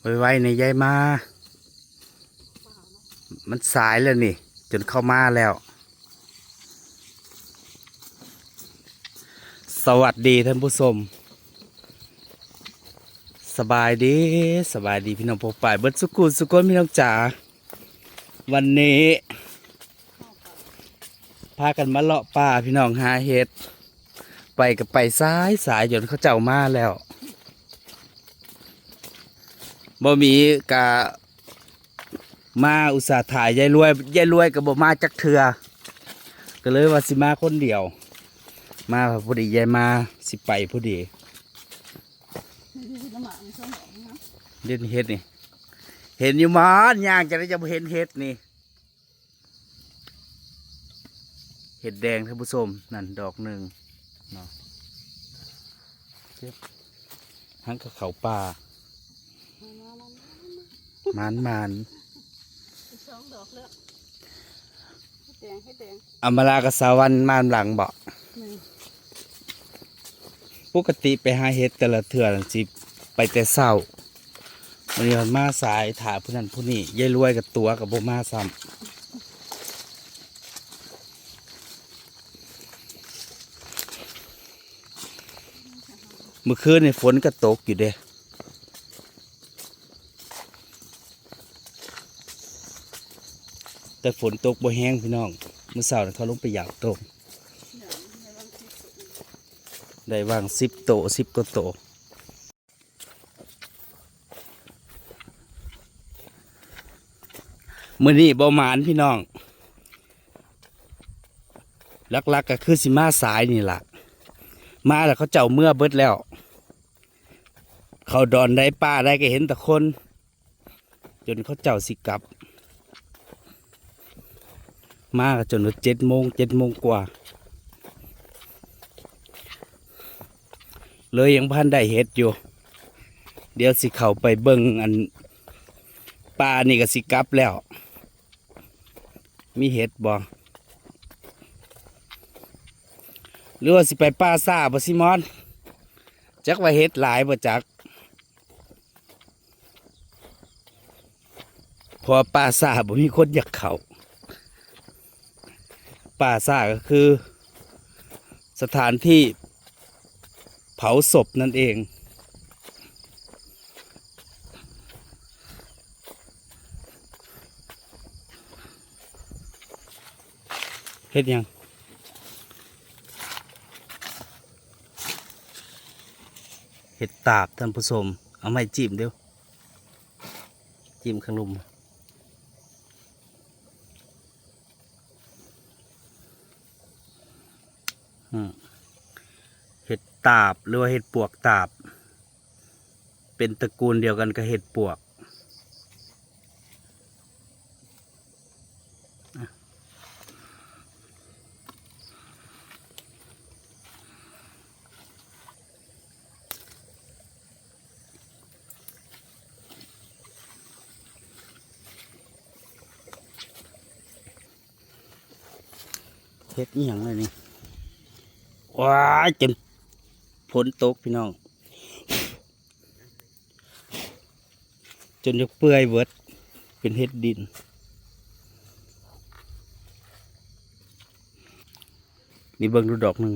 ไว้ไว้ในยายมา มันสายแล้วนี่ จนเข้ามาแล้ว สวัสดีท่านผู้ชมสบายดีสบายดีพี่น้องพกป่ายเบิดสุกุลสุกนพี่น้องจ๋าวันนี้ พากันมาเลาะป่าพี่น้องหาเห็ดไปกับไปซ้ายสายจนเขาเจ้ามาแล้ว บ่มีกะมาอุตส่าห์ถ่ายยายรวยยายรวยกับบ่มาจักเถือก็เลยว่าสิมาคนเดียว มาพอดียายมาสิไปพอดีเล่นเห็ดนี่ เห็นอยู่มอนย่างจะได้จะเห็นเห็ดนี่ เห็ดแดงท่านผู้ชมนั่นดอกหนึ่งเนาะเจ็บหังกับเขาป่า มันมันสองดอกแล้วให้แดงให้แดงอำมาลากับสาวันมานหลังบอกหนึ่งปกติไปหาเห็ดแต่ละเถื่อนั่นสิไปแต่เศร้าวันนี้มันมาสายถาผู้นั้นผู้นี้ยายรวยกับตัวกับโบมาซ้ำเมื่อคืนนี่ฝนก็ตกอยู่เด้ แต่ฝนตกบ่แห้งพี่น้องเมื่อเช้าเขาลงไปอยากตกได้วางสิบโตสิบก็โตมื่อนี้บหมานพี่น้องลักๆก็คือสิมาสายนี่ล่ะ มาแล้วเขาเจ้าเมื่อเบิดแล้ว เขาดอนได้ป้าได้ก็เห็นแต่คน จนเขาเจ้าสิกลับ มากจนว่าเจ็ดโมงเจ็ดโมงกว่า เลยยังพันได้เห็ดอยู่ เดี๋ยวสิเข้าไปเบิ่งอันปลานี่ก็สิกลับแล้ว มีเห็ดบ่หรือว่าสิไปป้าซาบ่ซิมอน จักว่าเห็ดหลายบ่จัก พอป้าซาบ่มีคนอยากเขา ป้าซ่าก็คือ สถานที่เผาศพนั่นเอง เฮ็ดยังเห็ดตาบท่านผู้ชม เอาไม้จิ้มเดี๋ยว จิ้มข้างลุมอืม เห็ด ตาบหรือว่าเห็ดปวกตาบ เป็นตระกูลเดียวกันกับเห็ดปวกอะเห็ดอีหยังเลยนี่ว้ายจน ฝนตกพี่น้อง จนจะเปื่อยเบิดเป็นเห็ดดิน นี่เบิ่งดูดอกหนึ่ง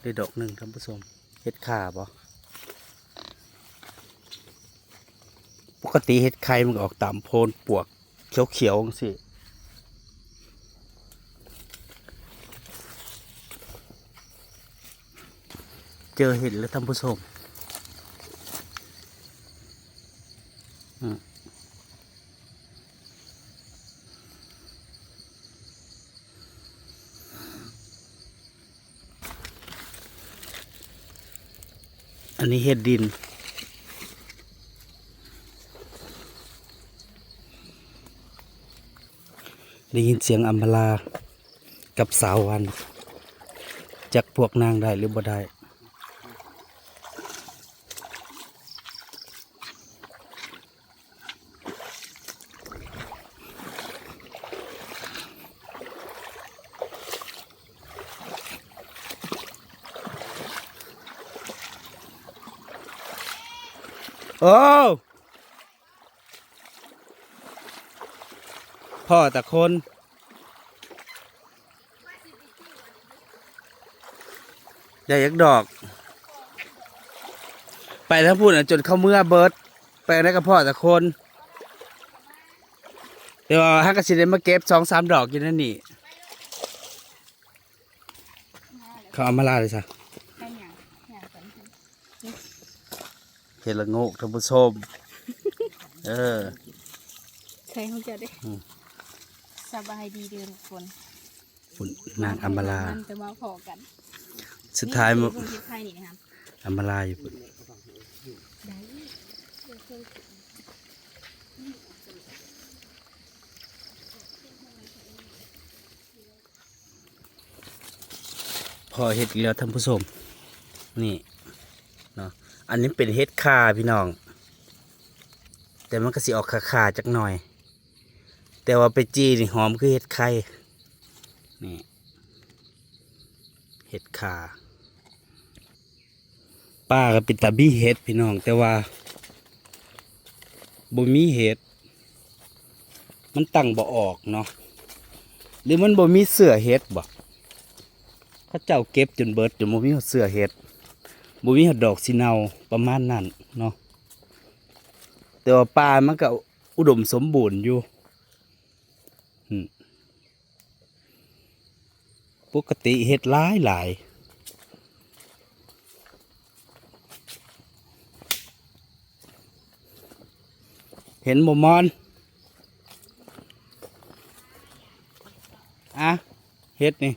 ได้ดอกหนึ่งท่านผู้ชมเห็ดขาบ่ปกติเห็ดไข่มันออกตามโพนปวกเขียวๆสิ เจอเห็ดแล้วท่านผู้ชมอันนี้เห็ดดินได้ยินเสียงอัมพลากับสาววันจากพวกนางได้หรือบ่ได้ อ โอ้ พ่อแต่คนอย่ายักดอก ไปทั้งพูดนะจนเข้าเมื่อเบิร์ดไปได้กับพ่อแต่คน เดี๋ยวฮักกสิได้มาเก็บสองสามดอกอยู่นั่นนี่เขาเอามาลาเลยจ้ะแค่หยังหยังก่อนเห็ดละโงกท่านผู้ชมเออใครคงจะได้อืม สบายดีเด้อทุกคนฝุ่นนางอัมมาลานจะมาพอกันสุดท้ายนี่มาคือพริกไทยนี่นะครับอัมมาลาอยู่พุ่นได้พอเห็ดอีกแล้วท่านผู้ชมนี่เนาะอันนี้เป็นเห็ดคาพี่น้อง แต่มันก็สิออกขาขาๆจักหน่อย แต่ว่าไปจีนี่หอมคือเห็ดไข่นี่เห็ดขาป้าก็เป็นตาบี้เห็ดพี่น้อง แต่ว่าบ่มีเห็ดมันตั้งบ่ออกเนาะหรือมันบ่มีเสือเห็ดบ่เขาเจ้าเก็บจนเบิดจนบ่มีเสือเห็ดบ่มีดอกสิเนาประมาณนั้นเนาะแต่ว่าป่ามันก็อุดมสมบูรณ์อยู่อืม ปกติเห็ดหลายหลายเห็นบ่มอน อะเฮ็ดนี่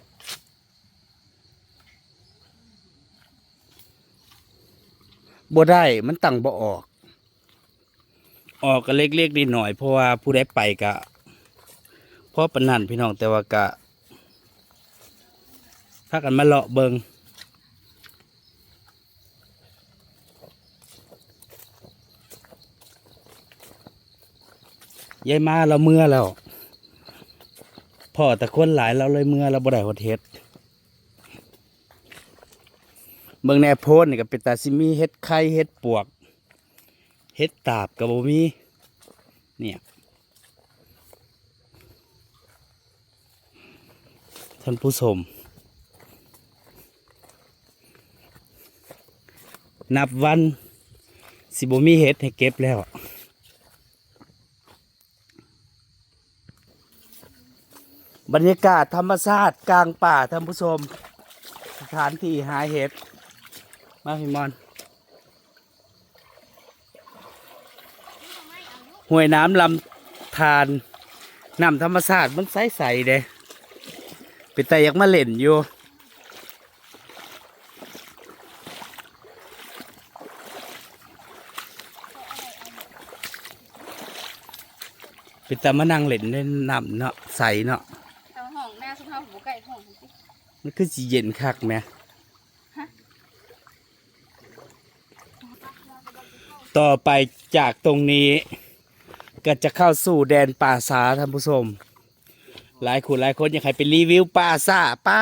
บ่ได้ มันตั้งบ่ออก ออกก็เล็กๆนิดหน่อย เพราะว่าผู้ใดไปกะ เพราะปนันพี่น้องแต่ว่ากะากันมาเลาะเบิงยายมาเราเมื่อแล้วพ่อแต่คนหลายเราเลยเมื่อเราบ่ได้หดเฮ็ดเมืองแนโพนนี่ก็เป็นตาซิมีเฮ็ดไข่เฮ็ดปวกเฮ็ดตาบกับบ่มีเนี่ยท่านผู้ชม นับวัน สิบมีเฮ็ดให้เก็บแล้วบรรยากาศธรรมชาติกลางป่าท่านผู้ชม สถานที่หาเห็ด มาพี่มอน ห้วยน้ำลำธารน้ำธรรมชาติมันใสๆเด้เป็นแต่อยากมาเล่นอยู่ เป็น แต่มานั่งเล่นในน้ำเนาะใสเนาะเอาห้องหน้าสุภาพหูไก่ห้องสิมันคือสีเย็นคักไหมต่อไปจากตรงนี้ ก็จะเข้าสู่แดนป่าสาท่านผู้ชมหลายคนหลายคนอยากให้ไปรีวิวป่าซาปา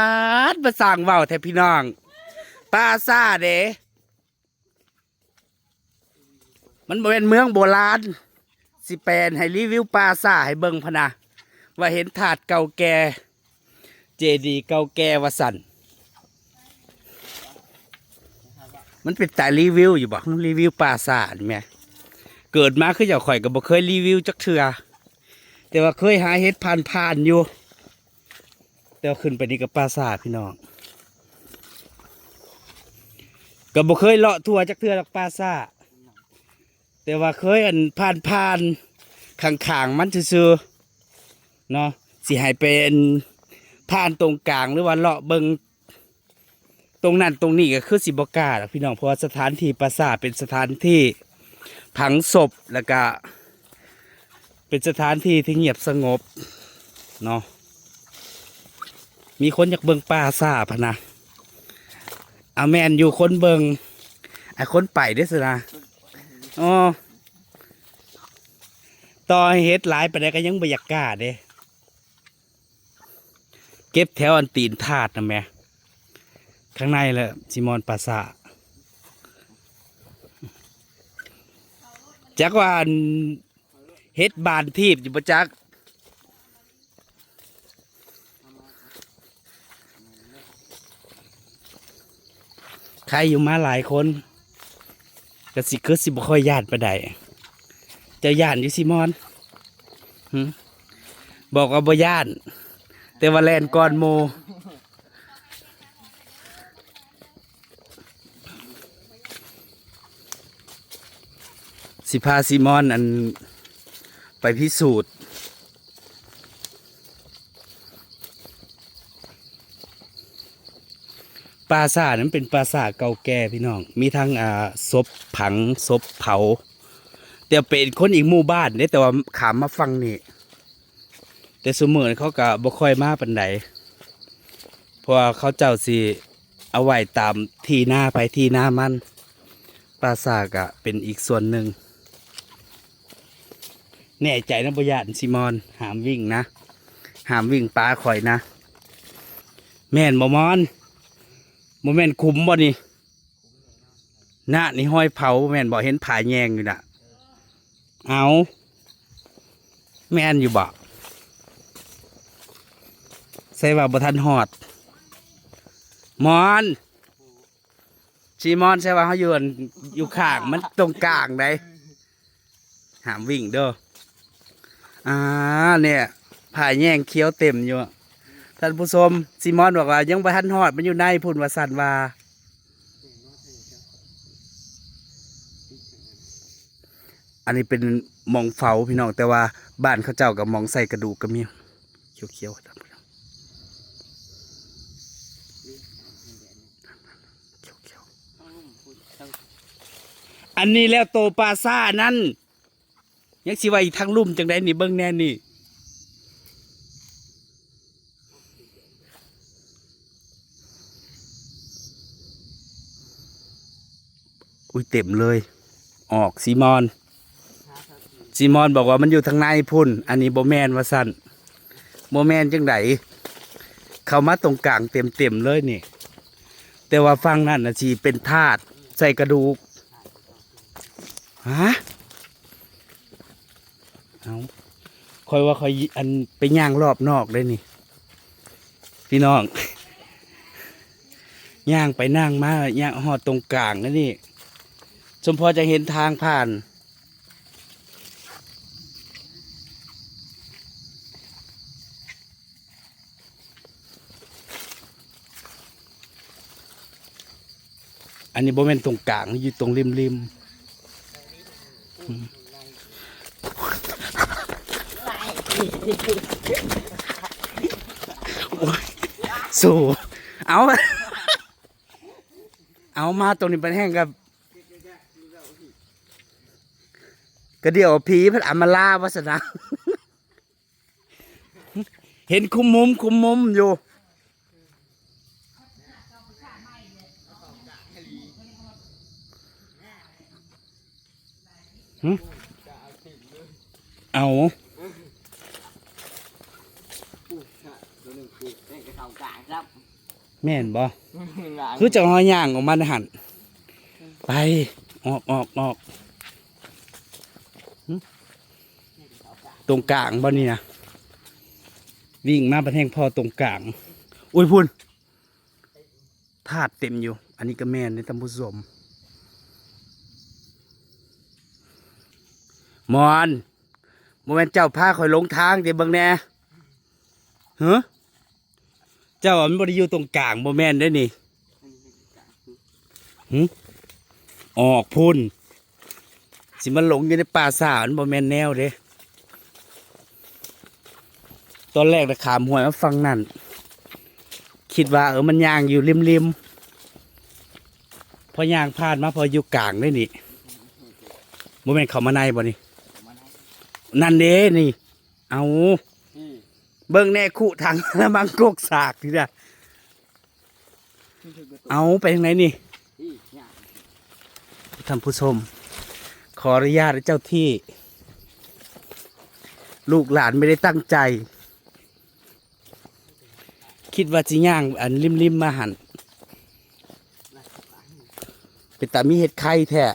ดมาสั่งเว้าแทบพี่น้องป่าซาเด้มันบ่เป็นเมืองโบราณ สิแปลนให้รีวิวป่าซาให้เบิ่งพนะว่าเห็นถาดเก่าแก่เจดีย์เก่าแก่วสันมันเป็นแต่รีวิวอยู่บอกรีวิวปราสาทแหม่เกิดมาคืออย่าข่อยก็บ่เคยรีวิวจักเทือแต่ว่าเคยหาเฮ็ดผ่านผ่านๆอยู่ แต่ว่าขึ้นไปนี่กับปราสาพี่น้องก็บ่เคยเลาะทัวจักเทือหรอกปราสา แต่ว่าเคยอันผ่านผ่านข้างๆมันซื่อเนาะสิให้เป็นผ่านตรงกลางหรือว่าเลาะเบิงตรงนั้นตรงนี้ก็คือสิบกาพี่น้องเพราะว่าสถานที่ปราสาทเป็นสถานที่ผังศพแล้วก็ เป็นสถานที่ที่เงียบสงบเนาะมีคนอยากเบิงป่าซาพะนะอาแมนอยู่คนเบิงไอ้คนไปเด้สินะ อ๋อต่อให้เฮ็ดหลายไปได้ก็ยังบรรยากล้าเด้เก็บแถวอันตีนถาดนะแม่ข้างในแหละซิมอนปราสาทจักว่านเฮ็ดบานทีบอยู่ประจักใครอยู่มาหลายคน ก็สิคือสิบ่ค่อยญาติปานใดจะญาติอยู่ซิมอนหึบอกว่าบ่ญาติแต่ว่าแลนก่อนโมสิพาซิมอนอันไปพิสูจน์ ปราสาทนั้นเป็นปราสาทเก่าแก่พี่น้อง มีทั้งอ่าศพผังศพเผา แต่เป็นคนอีกหมู่บ้านเนี่ยแต่ว่าขามมาฟังนี่ แต่สมือนี้เขาก็บ่ค่อยมาปันใดเพราะว่าเขาเจ้าสิเอาไว้ตามที่หน้าไปที่หน้ามันปราสาทก็เป็นอีกส่วนหนึ่งแน่ใจนะบยานซิมอนหามวิ่งนะ หามวิ่งปลาข่อยนะ แม่นบ่มอน โมเมนคุ้มบ่นี่หน้านี่ห้อยเผาบ่แม่นบ่เห็นผายแยงอยู่น่ะ เอาแม่นอยู่บ่ใส่ว่าบ่ทันหอด มอนชีมอนใช่ว่าเขาอยู่อันอยู่ข้างมันตรงกลางได้หามวิ่งเด้ออ่าเนี่ยผายแยงเคี้ยวเต็มอยู่ ท่านผู้ชมซีมอนบอกว่า ยังบ่ทันฮอดมันอยู่ในพุ่นว่าสันว่าอันนี้เป็นมองเฝ้าพี่น้อง แต่ว่าบ้านเขาเจ้ากับมองใส่กระดูกก็มีเขียวๆท่านผู้ชมเขียวอันนี้แล้วโตปลาซ่านั่นยังสิว่าอีกทางลุ่มจังไดนี่เบิ่งแน่นี่ อุ้ยเต็มเลย ออกซีมอนซีมอนบอกว่ามันอยู่ทางในพุ่น อันนี้โบแมนว่าสั่นโบแมนจังไดเขามาตรงกลางเต็มเต็มเลยนี่ แต่ว่าฟังนั่นนะชีเป็นธาตุใส่กระดูกฮะเอาคอยว่าคอยอันไปย่างรอบนอกเลยนี่ พี่น้องย่างไปนั่งมาย่างหอดตรงกลางนั่นนี่ สมพอจะเห็นทางผ่าน อันนี้โบแมนตรงกลางอยู่ตรงริมริมอืมโอ้ยสู้เอา เอามาตรงนี้เป็นแห้งกับ ก็เดี๋ยวผีพระอามาลาวัสนา เห็นคุมมุมคุมมุมอยู่หึเอาตัวหนึ่งคือเล่นกระเทากลางครับแม่นบ่หลังคือจะหอยย่างออกมาในหันไป ออกออกออก ตรงกลางบ่นี่นะวิ่งมาประแทงพอตรงกลาง อุ้ยพุ่นธาตุเต็มอยู่ อันนี้ก็แม่นในตำผู้ชมมอนโมเมนเจ้าพาคอยหลงทางเดี๋ยวบิ่งแน่เฮ้เจ้ามันบ่ได้อยู่ตรงกลางโมแมนได้นี่ออกพุ่นสิมันหลงอยู่ในป่าสามันบ่แมนแนวเด้ ตอนแรกนะขามหวยมาฟังนั่น คิดว่าเออมันยางอยู่ริมริมพอยางพลาดมาพออยู่กลางได้นี่บ่แม่นเขามาในบ่นี่นั่นเด้นี่ เอาเบิ่งแน่คู่ทางแล้วมังกกสากทีเดียวที่คือกระเอาไปทางไหนนี่ที่เนี่ยท่านผู้ชมขออนุญาตเจ้าที่ ลูกหลานไม่ได้ตั้งใจ คิดว่าจิย่าง อันริมริมมาหันเป็นตามีเห็ดไข่แท้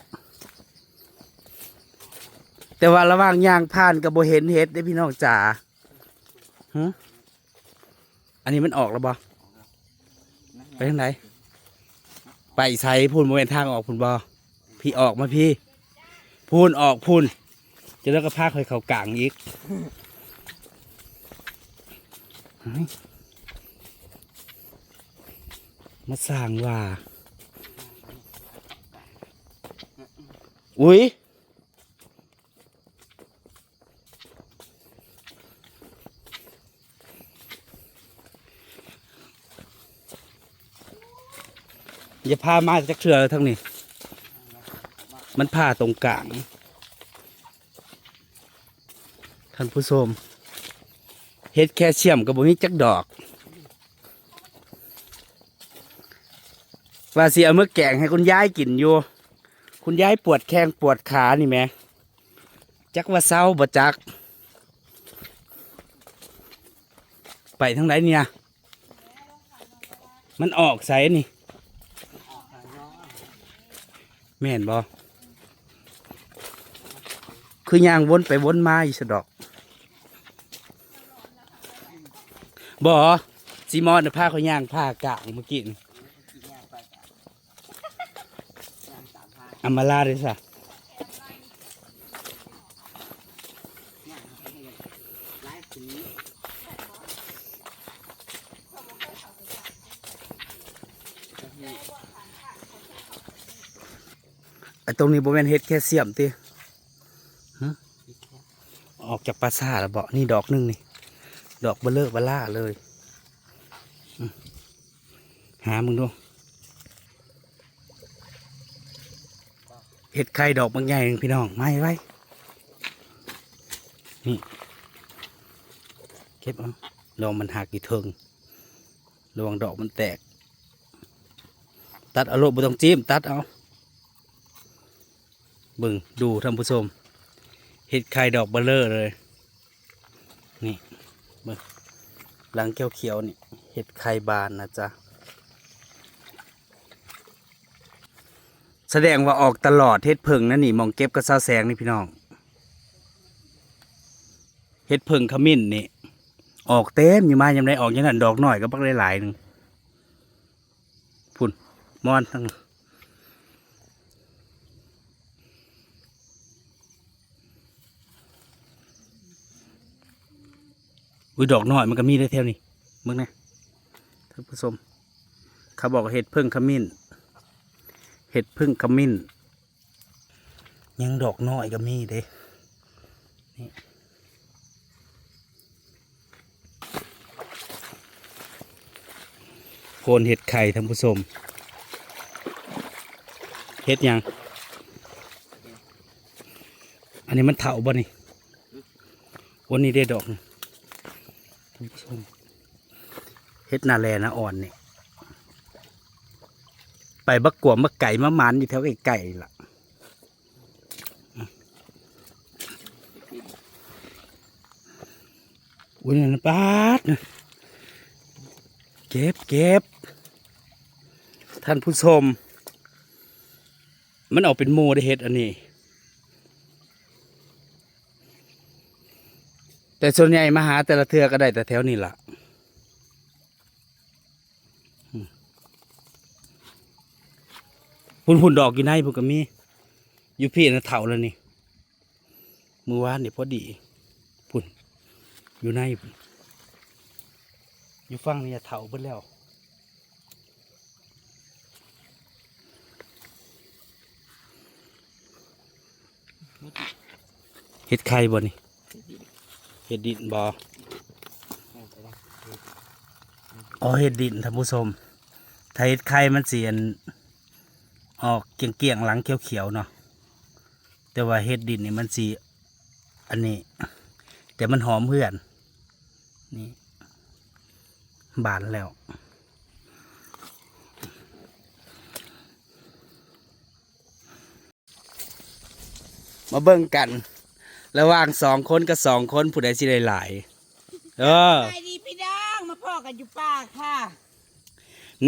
แต่ว่าระหว่างย่างผ่านกับโบเห็นเห็ดได้พี่น้องจ๋าฮะอันนี้มันออกแล้วบอไปทางไหนไปใส่พูนโมเมนทางออกพูนบอพี่ออกมาพี่ พูนออกพูนจะแล้วก็พาคอยเขากลางอีกเฮ้ย มาสร้างว่าอุ้ยอย่าพามาจากเชือทั้งนี้ มันผ่าตรงกลาง ท่านผู้ชมเฮ็ดแค่เชี่ยมกับบุมีจักดอก ว่าสิเอามื่อแกงให้คุณยายกินอยู่ คุณยายปวดแข้งปวดขานี่แหม่จักว่าเศร้าบ่จัก ไปทางไหนเนี่ย มันออกใสนี่ แม่นบ่คือย่างวนไปวนมาอีสดอกบ่ซีมอนน่ะพาเขาย่างผ้ากลางเมื่อกี้นี่ กินย่างไปกันย่างสามพาย อามาลาเลยสะย่างไอตรงนี้บ่แม่นเฮ็ดแค่เสียมติฮะออกจากปราสาทแล้วบ่นี่ดอกหนึงนี่ ดอกเบลเลอร์เบล่าเลย หามึงดู เห็ดไข่ดอกบางใหญ่หนึ่งพี่น้องไม่ไว้ นี่เก็บเอาลองมันหักกี่เทิงระวังดอกมันแตก ตัดเอาโลบไม่ต้องจิ้มตัดเอาบึงดูท่านผู้ชมเห็ดไข่ดอกเบลเลอร์เลย นี่เบิ่งหลังเขียวๆนี่เห็ดไข่บานนะจ๊ะ แสดงว่าออกตลอดเห็ดเพิงนั่นนี่มองเก็บกับซาแสงนี่พี่น้องเห็ดเพิงขมิ้นนี่ออกเต็มอยู่มายามใดออกย่างนั้นดอกหน้อยก็บักหลายๆหนึ่งพุ่นมอนทั้งอุ้ยดอกหน้อยมันก็มีได้เท่านี้มึงนะท่านผู้ชมเขาบอกเห็ดเพิ่งขมิ้น ห็ดพึ่งขมิ้น ยังดอกน้อยก็มีเด้นี่โคนเห็ดไข่ท่านผู้ชมเห็ดยังอันนี้มันเถาบ่นี่วันนี้ได้ดอกท่านผู้ชมเห็ดนาแลนะอ่อนนี่ ไปบักกวมบักไก่มะมันอยู่แถวไก่ล่ะอุ้ยนั่นนะปาดเก็บเก็บท่านผู้ชม มันออกเป็นโมได้เฮ็ดอันนี้ แต่ส่วนใหญ่มาหาแต่ละเทือก็ได้แต่แถวนี้ล่ะ พุ่นพุ่นดอกอยู่ในพุ่นก็มีอยู่พี่นะเถาแล้วนี่มือวานเนี่ยพอดีพุ่นอยู่ในพุ่นอยู่ฟังนี่เถาเบิดแล้วเห็ดไข่บ่นี่เห็ดดินบ่อ๋อเห็ดดินท่านผู้ชมถ้าเห็ดไข่มันเสียน ออกเกี่ยงเกี่ยงๆหลังเขียวๆเนาะแต่ว่าเฮ็ดดินนี่มันสีอันนี้ แต่มันหอมเพื่อนนี่บานแล้วมาเบิ่งกัน ระหว่างสองคนกับสองคนผู้ใดสิได้หลาย เออไปดีพี่น้องมาพ่อกันอยู่ป่าค่ะ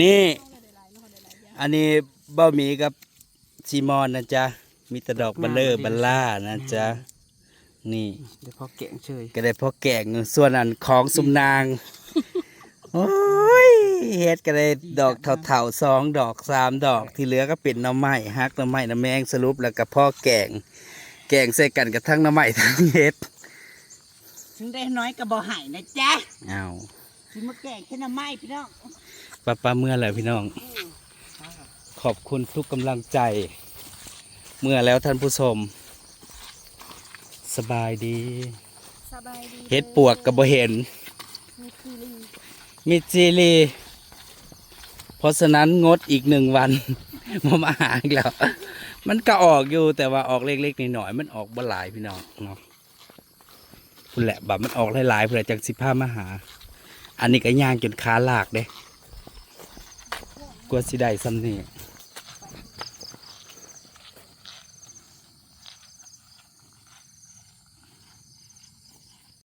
นี่ อันนี้ บ่หมีกับซีมอนนะจ๊ะ มีแต่ดอกบัลเลอร์บัลล่านะจ๊ะ นี่ เดี๋ยวพอแกงเฉยก็ได้พอแกงส่วนอันของสุมนาง โอ้ยเฮ็ดก็ได้ดอกเถาๆสองดอกสามดอกที่เหลือก็เป็นหน้ำไม้ฮักหน้ำไม้น้ำแมงสรุปแล้วก็พ่อแกงแกงใส่กันกับทั้งหน้ำไม้ทั้งเฮ็ดถึงได้น้อยก็บ่หายนะจ๊ะเอาสิมาแกงแค่น้ำไม้พี่น้องป้าป้าเมื่อแล้วพี่น้อง ขอบคุณทุกกำลังใจ เมื่อแล้วท่านผู้ชม สบายดี สบายดีเฮ็ดปวกกับบ่เห็น มีคีรีมิดซีรีเพราะฉะนั้นงดอีกหนึ่งวันมามาหาอีกแล้ว มันก็ออกอยู่แต่ว่าออกเล็กๆหน่อยๆมันออกบ่หลายพี่น้องเนาะพุ่นแหละแบบมันออกหลายๆเพื่อจังสิพามาหา อันนี้ก็ย่างจนขาลากเด้กลัวสิได้ซ้ำนี่